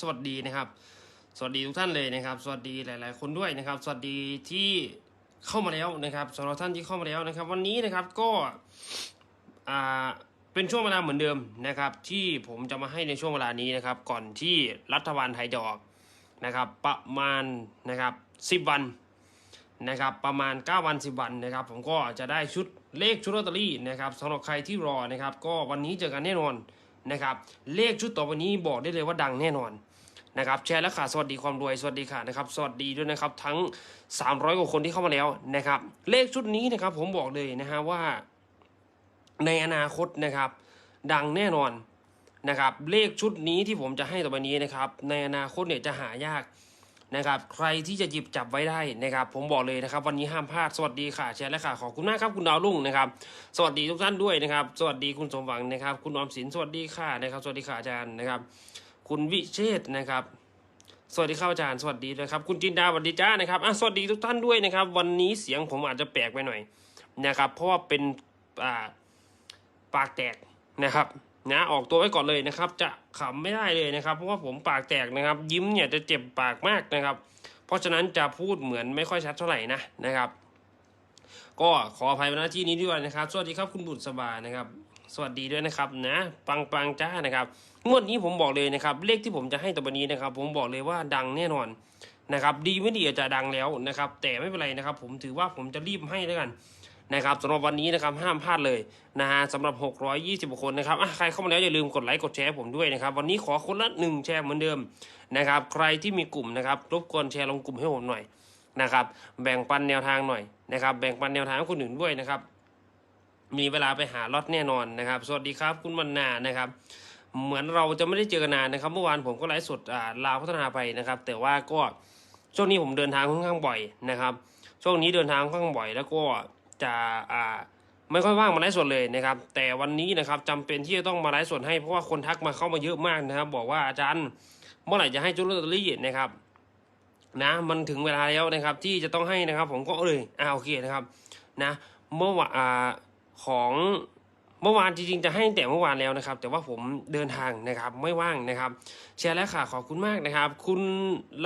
สวัสดีนะครับ สวัสดีทุกท่านเลยนะครับ สวัสดีหลาย ๆ คนด้วยนะครับ สวัสดีที่เข้ามาแล้วนะครับสำหรับท่านที่เข้ามาแล้วนะครับ วันนี้นะครับก็อ่าเป็นช่วงเวลาเหมือนเดิมนะครับ ที่ผมจะมาให้ในช่วงเวลานี้นะครับ ก่อนที่รัฐบาลไทยจะออกนะครับ ประมาณนะครับ10วันนะครับประมาณ 9 วัน 10 วันนะครับ ผมก็จะได้ชุดเลขชุดลอตเตอรี่นะครับสำหรับใครที่รอนะครับ ก็วันนี้เจอกันแน่นอน นะครับ เลขชุดต่อไปนี้บอกได้เลยว่าดังแน่นอนนะครับแชร์และขาสวัสดีความรวยสวัสดีค่ะนะครับสวัสดีด้วยนะครับทั้ง 300กว่าคนที่เข้ามาแล้วนะครับ เลขชุดนี้นะครับผมบอกเลยนะฮะว่าในอนาคตนะครับ ดังแน่นอนนะครับ เลขชุดนี้ที่ผมจะให้ต่อไปนี้นะครับ ในอนาคตเนี่ยจะหายาก นะครับ ใครที่จะหยิบจับไว้ได้นะครับ ผมบอกเลยนะครับ วันนี้ห้ามพลาด สวัสดีค่ะแชร์และค่ะ ขอบคุณมากครับคุณดาวรุ่งนะครับ สวัสดีทุกท่านด้วยนะครับ สวัสดีคุณสมหวังนะครับ คุณอมสินสวัสดีค่ะนะครับ สวัสดีค่ะอาจารย์นะครับ คุณวิเชษนะครับสวัสดีครับอาจารย์สวัสดีนะครับคุณจินดาสวัสดีจ้านะครับอะสวัสดีทุกท่านด้วยนะครับ วันนี้เสียงผมอาจจะแปลกไปหน่อยนะครับ เพราะว่าเป็นอ่าปากแตกนะครับ นะออกตัวไว้ก่อนเลยนะครับ จะขำไม่ได้เลยนะครับ เพราะว่าผมปากแตกนะครับ ยิ้มเนี่ยจะเจ็บปากมากนะครับ เพราะฉะนั้นจะพูดเหมือนไม่ค่อยชัดเท่าไหร่นะนะครับ ก็ขออภัยในหน้าที่นี้ด้วยนะครับ สวัสดีครับคุณบุตรสบายนะครับ สวัสดีด้วยนะครับนะ ปังปังจ้านะครับงวดนี้ผมบอกเลยนะครับ เลขที่ผมจะให้ต่อไปนี้นะครับ ผมบอกเลยว่าดังแน่นอนนะครับ ดีไม่ดีอาจจะดังแล้วนะครับ แต่ไม่เป็นไรนะครับ ผมถือว่าผมจะรีบให้แล้วกัน นะครับสำหรับวันนี้นะครับห้ามพลาดเลยนะฮะสำหรับ 620คนนะครับอะใครเข้ามาแล้วอย่าลืมกดไลค์กดแชร์ผมด้วยนะครับวันนี้ขอคนละหนึ่งแชร์เหมือนเดิมนะครับใครที่มีกลุ่มนะครับรบกวนแชร์ลงกลุ่มให้ผมหน่อยนะครับแบ่งปันแนวทางหน่อยนะครับแบ่งปันแนวทางให้คนอื่นด้วยนะครับมีเวลาไปหาล็อตแน่นอนนะครับ สวัสดีครับคุณมันนานะครับ เหมือนเราจะไม่ได้เจอกันนานนะครับ เมื่อวานผมก็ไลฟ์สดลาวพัฒนาไปนะครับ แต่ว่าก็ช่วงนี้ผมเดินทางค่อนข้างบ่อยนะครับ ช่วงนี้เดินทางค่อนข้างบ่อยแล้วก็ จะอ่าไม่ค่อยว่างมาไลฟ์สดเลยนะครับ แต่วันนี้นะครับจำเป็นที่จะต้องมาไลฟ์สดให้เพราะว่าคนทักมาเข้ามาเยอะมากนะครับ บอกว่าอาจารย์เมื่อไหร่จะให้จุลลอตเตอรี่นะครับ นะมันถึงเวลาแล้วนะครับ ที่จะต้องให้นะครับ ผมก็เลยอ่าโอเคนะครับ นะ เมื่อวานอ่าของเมื่อวานจริงๆจะให้แต่เมื่อวานแล้วนะครับ แต่ว่าผมเดินทางนะครับไม่ว่างนะครับ แชร์แล้วค่ะขอบคุณมากนะครับ คุณ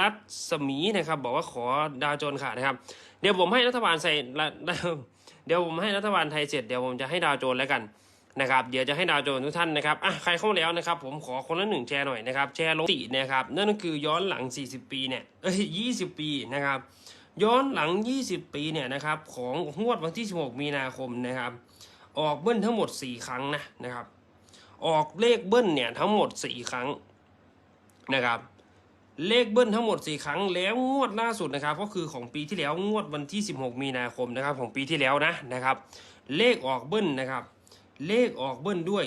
รัศมีนะครับ บอกว่าขอดาวโจนค่ะนะครับ เดี๋ยวผมให้รัฐบาลใส่ละ เดี๋ยวผมให้รัฐบาลไทยเสร็จเดี๋ยวผมจะให้ดาวโจนแล้วกันนะครับเดี๋ยวจะให้ดาวโจนทุกท่านนะครับอะใครเข้าแล้วนะครับ ผมขอคนละหนึ่งแชร์หน่อยนะครับ แชร์ลงตินะครับนั่นก็คือย้อนหลัง 40 ปีเนี่ยเอ้ย20 ปีนะครับ ย้อนหลัง 20 ปีเนี่ยนะครับของงวดวันที่ 16 มีนาคมนะครับ ออกเบิ้ลทั้งหมด 4 ครั้งนะนะครับ ออกเลขเบิ้ลเนี่ยทั้งหมด 4 ครั้งนะครับ เลขเบิ้ลทั้งหมด 4 ครั้งแล้วงวดล่าสุดนะครับ ก็คือของปีที่แล้วงวดวันที่ 16 มีนาคมนะครับ ของปีที่แล้วนะนะครับ เลขออกเบิ้ลนะครับ เลขออกเบิ้ลด้วย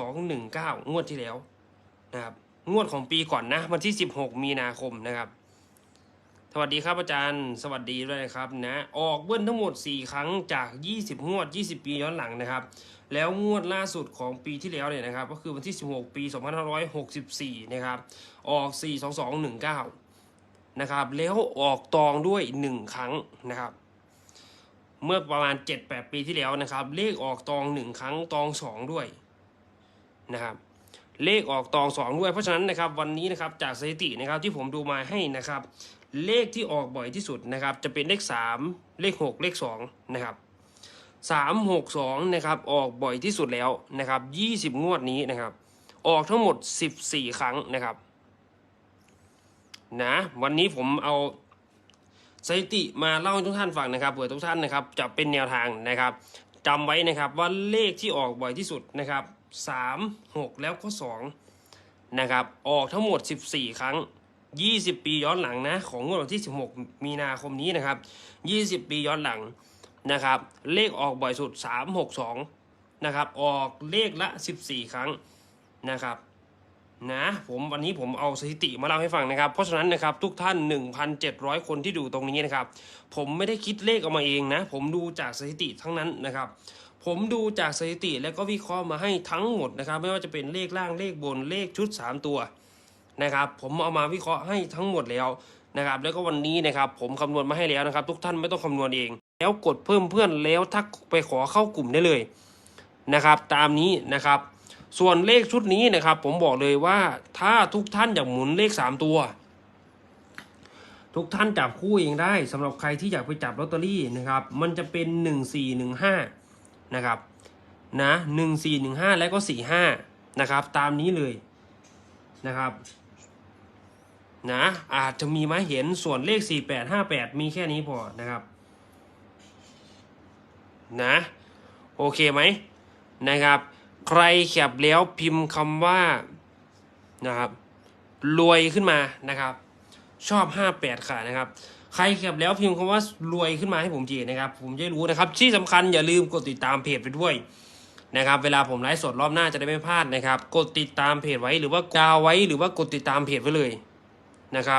42219 งวดที่แล้วนะครับงวดของปีก่อนนะวันที่ 16 มีนาคมนะครับ สวัสดีครับอาจารย์ สวัสดีด้วยนะครับนะออกเบิ้ลทั้งหมด 4 ครั้งจาก 20 งวด 20 ปีย้อนหลังนะครับ แล้วงวดล่าสุดของปีที่แล้วเนี่ยนะครับ ก็คือวันที่ 16 ปี 2564 นะครับ ออก 42219 นะครับ แล้วออกตองด้วย 1 ครั้งนะครับ เมื่อประมาณ 7-8 ปีที่แล้วนะครับ เลขออกตอง 1 ครั้งตอง 2 ด้วยนะครับ เลขออกตอง2ด้วย เพราะฉะนั้นนะครับวันนี้นะครับจากสถิตินะครับที่ผมดูมาให้นะครับ เลขที่ออกบ่อยที่สุดนะครับ จะเป็นเลข 3 เลข 6 เลข2นะครับ3 6 2นะครับออกบ่อยที่สุดแล้วนะครับ20 งวดนี้นะครับ ออกทั้งหมด 14 ครั้งนะครับนะวันนี้ผมเอาสถิติมาเล่าให้ทุกท่านฟังนะครับเผื่อทุกท่านนะครับจะเป็นแนวทางนะครับจำไว้นะครับว่าเลขที่ออกบ่อยที่สุดนะครับ 3 6 แล้วก็ 2 นะครับ ออกทั้งหมด 14 ครั้ง 20 ปีย้อนหลังนะ ของงวดวันที่ 16 มีนาคมนี้นะครับ 20 ปีย้อนหลังนะครับ เลขออกบ่อยสุด 362 นะครับ ออกเลขละ 14 ครั้งนะครับนะผมวันนี้ผมเอาสถิติมาเล่าให้ฟังนะครับ เพราะฉะนั้นนะครับทุกท่าน 1,700 คนที่ดูตรงนี้นะครับ ผมไม่ได้คิดเลขออกมาเองนะ ผมดูจากสถิติทั้งนั้นนะครับ ผมดูจากสถิติแล้วก็วิเคราะห์มาให้ทั้งหมดนะครับ ไม่ว่าจะเป็นเลขล่างเลขบนเลขชุด 3 ตัวนะครับ ผมเอามาวิเคราะห์ให้ทั้งหมดแล้วนะครับ แล้วก็วันนี้นะครับ ผมคำนวณมาให้แล้วนะครับ ทุกท่านไม่ต้องคำนวณเอง แล้วกดเพิ่มเพื่อนแล้วทักไปขอเข้ากลุ่มได้เลยนะครับ ตามนี้นะครับ ส่วนเลขชุดนี้นะครับ ผมบอกเลยว่าถ้าทุกท่านอยากหมุนเลขสามตัว ทุกท่านจับคู่เองได้สำหรับใครที่อยากไปจับลอตเตอรี่นะครับ มันจะเป็นห นะครับนะหนึ่งสี่หนึ่งห้าแล้วก็สี่ห้านะครับ ตามนี้เลยนะครับนะอาจจะมีมาเห็นส่วนเลขสี่แปดห้าแปดมีแค่นี้พอนะครับนะโอเคไหมนะครับ ใครแคปแล้วพิมพ์คำว่านะครับรวยขึ้นมานะครับ ชอบ 58 ค่ะนะครับ ใครเก็บแล้วพิมพ์คำว่ารวยขึ้นมาให้ผมทีนะครับ ผมจะรู้นะครับ ที่สำคัญอย่าลืมกดติดตามเพจไปด้วยนะครับ เวลาผมไลฟ์สดรอบหน้าจะได้ไม่พลาดนะครับ กดติดตามเพจไว้หรือว่ากาวไว้หรือว่ากดติดตามเพจไว้เลยนะครับ